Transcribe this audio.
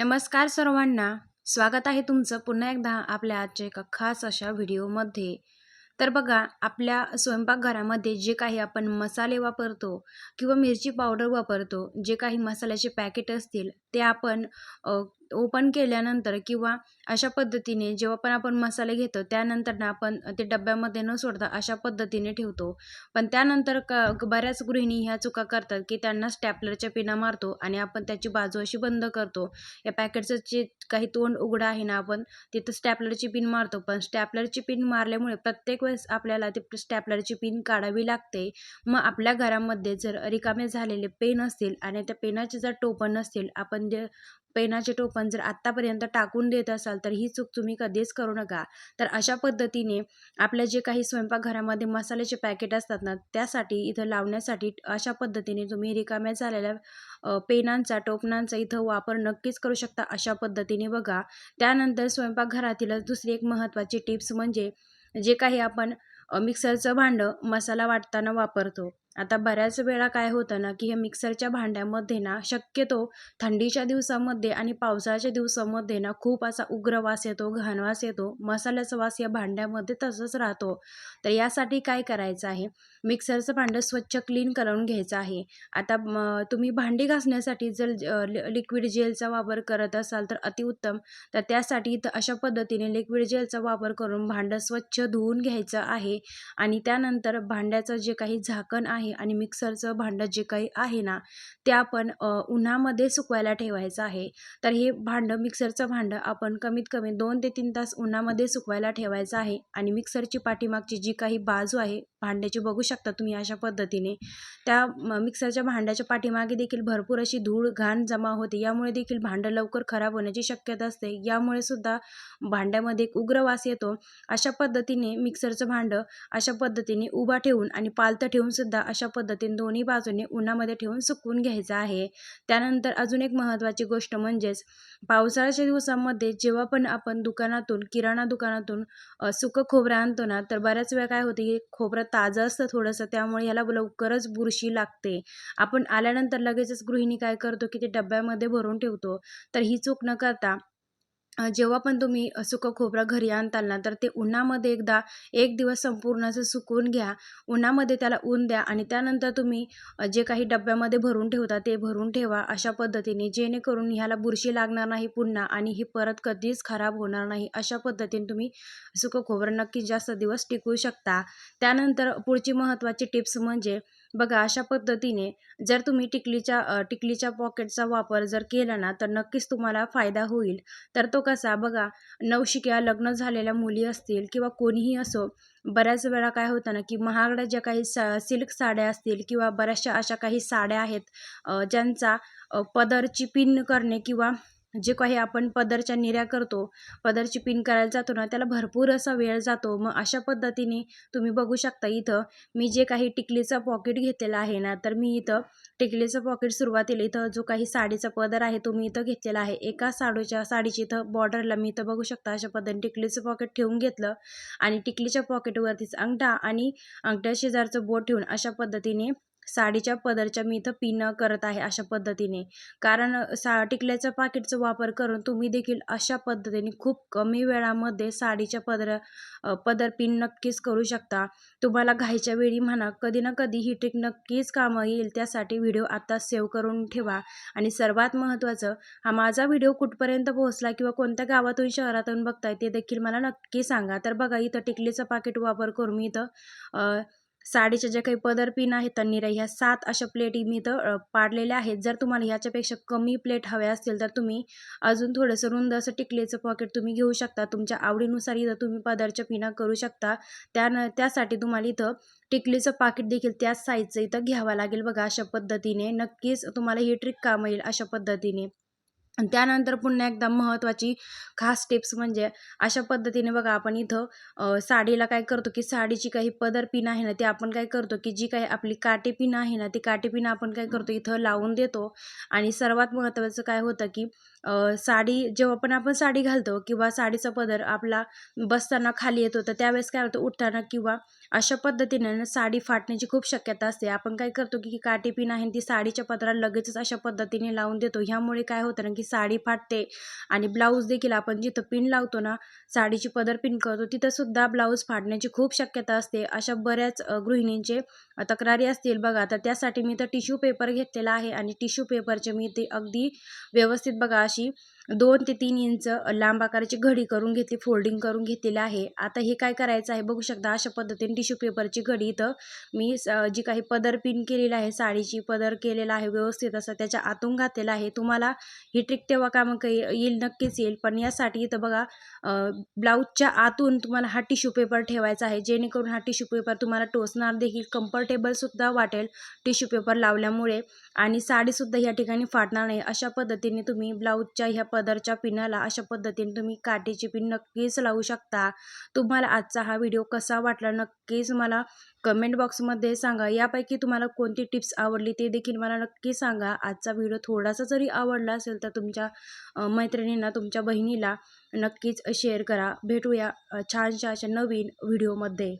नमस्कार सर्वांना. स्वागत आहे तुमचं पुन्हा एकदा आपल्या आजच्या एका खास अशा व्हिडिओमध्ये. तर बघा आपल्या स्वयंपाकघरामध्ये जे काही आपण मसाले वापरतो किंवा मिरची पावडर वापरतो जे काही मसाल्याचे पॅकेट असतील ते आपण ओपन केल्यानंतर किंवा अशा पद्धतीने जेव्हा पण आपण मसाले घेतो त्यानंतर ना आपण ते डब्यामध्ये न सोडता अशा पद्धतीने ठेवतो. पण त्यानंतर क बऱ्याच गृहिणी ह्या चुका करतात की त्यांना स्टॅपलरच्या पिना मारतो आणि आपण त्याची बाजू अशी बंद करतो. या पॅकेटचं जे काही तोंड उघडं आहे ना आपण तिथं स्टॅपलरची पिन मारतो. पण स्टॅपलरची पिन मारल्यामुळे प्रत्येक वेळेस आपल्याला ते स्टॅपलरची पिन काढावी लागते. मग आपल्या घरामध्ये जर रिकामे झालेले पेन असतील आणि त्या पेनाचे जर टोपण असतील आपण जे पेनाचे टोपण जर आत्तापर्यंत टाकून देत असाल तर ही चूक तुम्ही कधीच करू नका. तर अशा पद्धतीने आपल्या जे काही स्वयंपाकघरामध्ये मसाल्याचे पॅकेट असतात ना त्यासाठी इथं लावण्यासाठी अशा पद्धतीने तुम्ही रिकाम्या झालेल्या पेनांचा टोपणांचा इथं वापर नक्कीच करू शकता अशा पद्धतीने बघा. त्यानंतर स्वयंपाकघरातीलच दुसरी एक महत्त्वाची टिप्स म्हणजे जे काही आपण मिक्सरचं भांडं मसाला वाटताना वापरतो. आता बऱ्याच वेळा काय होतं ना की हे मिक्सरच्या भांड्यामध्ये ना शक्यतो थंडीच्या दिवसामध्ये आणि पावसाळ्याच्या दिवसामध्ये ना खूप असा उग्र वास येतो घाणवास येतो मसाल्याचा वास या भांड्यामध्ये तसंच राहतो. तर यासाठी काय करायचं आहे? मिक्सरचं भांडं स्वच्छ क्लीन करून घ्यायचं आहे. आता तुम्ही भांडी घासण्यासाठी जर लिक्विड जेलचा वापर करत असाल तर अतिउत्तम. तर त्यासाठी इथं अशा पद्धतीने लिक्विड जेलचा वापर करून भांडं स्वच्छ धुवून घ्यायचं आहे. आणि त्यानंतर भांड्याचं जे काही झाकण आहे आहे आणि मिक्सरचं भांडं जे काही आहे ना ते आपण उन्हामध्ये सुकवायला ठेवायचं आहे. तर हे भांडं मिक्सरचं भांडं आपण कमीत कमी दोन ते तीन तास उन्हामध्ये सुकवायला ठेवायचं आहे आणि मिक्सरची पाठीमागची जी काही बाजू आहे भांड्याची बघू शकता तुम्ही अशा पद्धतीने. त्या मिक्सरच्या भांड्याच्या पाठीमागे देखील भरपूर अशी धूळ घाण जमा होते. यामुळे देखील भांडं लवकर खराब होण्याची शक्यता असते. यामुळे सुद्धा भांड्यामध्ये एक उग्र वास येतो. अशा पद्धतीने मिक्सरचं भांडं अशा पद्धतीने उभा ठेवून आणि पालतं ठेवून सुद्धा अशा पद्धतीने दोन्ही बाजूने उन्हामध्ये ठेवून सुकवून घ्यायचं आहे. त्यानंतर अजून एक महत्त्वाची गोष्ट म्हणजेच पावसाळ्याच्या दिवसामध्ये जेव्हा पण आपण दुकानातून किराणा दुकानातून सुकं खोबरं आणतो ना तर बऱ्याच वेळा काय होते की खोबरं ताजं असतं थोडंसं त्यामुळे ह्याला लवकरच बुरशी लागते. आपण आल्यानंतर लगेचच गृहिणी काय करतो की ते डब्यामध्ये भरून ठेवतो. तर ही चूक न करता जेव्हा पण तुम्ही सुकं खोबरं घरी आणताल ना तर ते उन्हामध्ये एकदा एक दिवस संपूर्ण असं सुकवून घ्या. उन्हामध्ये त्याला ऊन द्या आणि त्यानंतर तुम्ही जे काही डब्यामध्ये भरून ठेवता ते भरून ठेवा अशा पद्धतीने जेणेकरून ह्याला बुरशी लागणार नाही पुन्हा आणि ही परत कधीच खराब होणार नाही अशा पद्धतीने तुम्ही सुकं खोबरं नक्कीच जास्त दिवस टिकवू शकता. त्यानंतर पुढची महत्त्वाची टिप्स म्हणजे बघा अशा पद्धतीने जर तुम्ही टिकलीच्या टिकलीच्या पॉकेटचा वापर जर केला ना तर नक्कीच तुम्हाला फायदा होईल. तर तो कसा बघा नवशिक्या लग्न झालेल्या मुली असतील किंवा कोणीही असो बऱ्याच वेळा काय होतं ना की महागड्या ज्या काही सा सिल्क साड्या असतील किंवा बऱ्याचशा अशा काही साड्या आहेत ज्यांचा पदरची पिन करणे किंवा जे काही आपण पदरच्या निर्या करतो पदरची पिन करायला जातो ना त्याला भरपूर असा वेळ जातो. मग अशा पद्धतीने तुम्ही बघू शकता इथं मी जे काही टिकलीचा पॉकेट घेतलेला आहे ना तर मी इथं टिकलीचं पॉकेट सुरुवातीला इथं जो काही साडीचा पदर आहे तो मी इथं घेतलेला आहे. एका साडूच्या साडीची इथं बॉर्डरला मी इथं बघू शकता अशा पद्धतीने टिकलीचं पॉकेट ठेवून घेतलं आणि टिकलीच्या पॉकेटवरतीच अंगठा आणि अंगठ्या शेजारचं बोट ठेवून अशा पद्धतीने साडीच्या पदरच्या मी इथं पिन करत आहे अशा पद्धतीने. कारण सा टिकल्याच्या पाकिटचा वापर करून तुम्ही देखील अशा पद्धतीने खूप कमी वेळामध्ये साडीच्या पदर पदर पिन नक्कीच करू शकता. तुम्हाला घाईच्या वेळी म्हणा कधी ना कधी ही ट्रिक नक्कीच कामं येईल त्यासाठी व्हिडिओ आत्ता सेव्ह करून ठेवा. आणि सर्वात महत्त्वाचं हा माझा व्हिडिओ कुठपर्यंत पोहोचला किंवा कोणत्या गावातून शहरातून बघताय ते देखील मला नक्की सांगा. तर बघा इथं टिकलीचं पाकिट वापर करून मी इथं साडीच्या ज्या काही पदर पिन आहेत तन्नीरा ह्या सात अशा प्लेटी मी इथं पाडलेल्या आहेत. जर तुम्हाला ह्याच्यापेक्षा कमी प्लेट हव्या असतील तर तुम्ही अजून थोडंसं रुंद असं टिकलीचं पॉकेट तुम्ही घेऊ शकता. तुमच्या आवडीनुसार इथं तुम्ही पदरच्या पिना करू शकता. त्यान त्यासाठी तुम्हाला इथं टिकलीचं पाकिट देखील त्याच साईजचं इथं घ्यावं लागेल बघा अशा पद्धतीने. नक्कीच तुम्हाला ही ट्रिक काम येईल अशा पद्धतीने. त्यानंतर पुन्हा एकदा महत्त्वाची खास टिप्स म्हणजे अशा पद्धतीने बघा आपण इथं साडीला काय करतो की साडीची काही पदर पिन आहे ना ते आपण काय करतो की जी काही आपली काटेपिन आहे ना ती काटेपिन आपण काय करतो इथं लावून देतो. आणि सर्वात महत्त्वाचं काय होतं की साडी जेव्हा पण आपण साडी घालतो किंवा साडीचा पदर आपला बसताना खाली येतो तर त्यावेळेस काय होतं उठताना किंवा अशा पद्धतीने ना साडी फाटण्याची खूप शक्यता असते. आपण काय करतो की काटेपिन पिन आहे ती साडीच्या पदराला लगेचच अशा पद्धतीने लावून देतो. ह्यामुळे काय होतं ना की साडी फाटते. आणि ब्लाऊज देखील आपण जिथं पिन लावतो ना साडीची पदर पिन करतो तिथंसुद्धा ब्लाऊज फाटण्याची खूप शक्यता असते. अशा बऱ्याच गृहिणींचे तक्रारी असतील बघा. तर त्यासाठी मी तर टिश्यू पेपर घेतलेला आहे आणि टिश्यू पेपरचे मी ते अगदी व्यवस्थित बघा अशी दोन ते तीन इंच लांब आकाराची घडी करून घेतली फोल्डिंग करून घेतलेली आहे. आता हे काय करायचं आहे बघू शकता अशा पद्धतीने टिश्यू पेपरची घडी इथं मी जी काही पदर पिन केलेली आहे साडीची पदर केलेला आहे व्यवस्थित असं त्याच्या आतून घातलेला आहे. तुम्हाला ही ट्रिक तेव्हा कामं काही येईल नक्कीच येईल. पण यासाठी इथं बघा ब्लाऊजच्या आतून तुम्हाला हा टिश्यू पेपर ठेवायचा आहे. जेणेकरून हा टिश्यू पेपर तुम्हाला टोचणार देखील कम्फर्टेबलसुद्धा वाटेल टिश्यू पेपर लावल्यामुळे. आणि साडीसुद्धा या ठिकाणी फाटणार नाही. अशा पद्धतीने तुम्ही ब्लाऊजच्या ह्या पदरच्या पिनाला अशा पद्धतीने तुम्ही काठीची पिन नक्कीच लावू शकता. तुम्हाला आजचा हा व्हिडिओ कसा वाटला नक्कीच मला कमेंट बॉक्समध्ये सांगा. यापैकी तुम्हाला कोणती टिप्स आवडली ते देखील मला नक्की सांगा. आजचा व्हिडिओ थोडासा जरी आवडला असेल तर तुमच्या मैत्रिणींना तुमच्या बहिणीला नक्कीच शेअर करा. भेटूया छानशा अशा नवीन व्हिडिओमध्ये.